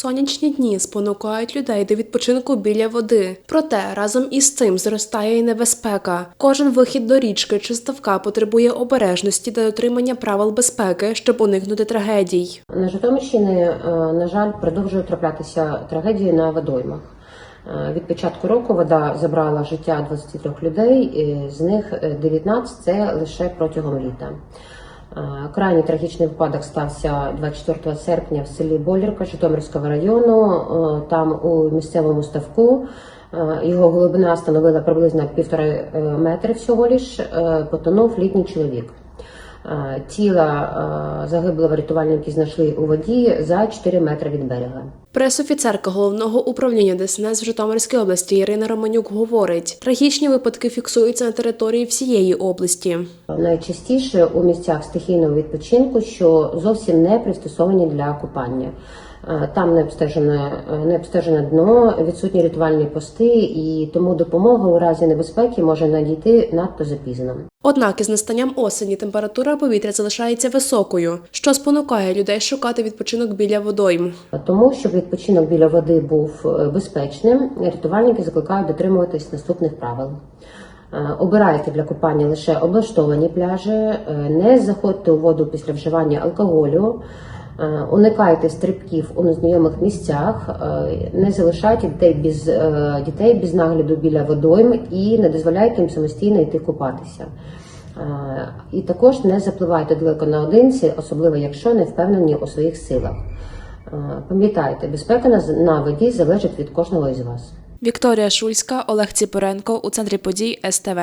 Сонячні дні спонукають людей до відпочинку біля води. Проте разом із цим зростає і небезпека. Кожен вихід до річки чи ставка потребує обережності та дотримання правил безпеки, щоб уникнути трагедій. На Житомирщині, е, на жаль, продовжують траплятися трагедії на водоймах. Е, Від початку року вода забрала життя 23 людей, з них е, 19 – це лише протягом літа. Крайній трагічний випадок стався 24 серпня в селі Болірка Житомирського району. Там у місцевому ставку його глибина становила приблизно півтори е, метри всього лиш. е, Потонув літній чоловік. Е, Тіла е, загиблого рятувальники знайшли у воді за 4 метри від берега. Пресофіцерка головного управління ДСНС в Житомирській області Ірина Романюк говорить: трагічні випадки фіксуються на території всієї області. Найчастіше у місцях стихійного відпочинку, що зовсім не пристосовані для купання. Е, Там не обстежене, е, не обстежене дно, відсутні рятувальні пости, і тому допомога у разі небезпеки може надійти надто запізно. Однак із настанням осені температура повітря залишається високою, що спонукає людей шукати відпочинок біля водойм. Тому, щоб відпочинок біля води був е, безпечним, рятувальники закликають дотримуватись наступних правил. Обирайте для купання лише облаштовані пляжі, не заходьте у воду після вживання алкоголю, уникайте стрибків у незнайомих місцях, е, не залишайте дітей без, е, дітей без нагляду біля водойм і не дозволяйте їм самостійно йти купатися. Е, І також не запливайте далеко наодинці, особливо якщо не впевнені у своїх силах. Е, Пам'ятайте, безпека на воді залежить від кожного із вас. Вікторія Шульська, Олег Ціпоренко у центрі подій СТВ.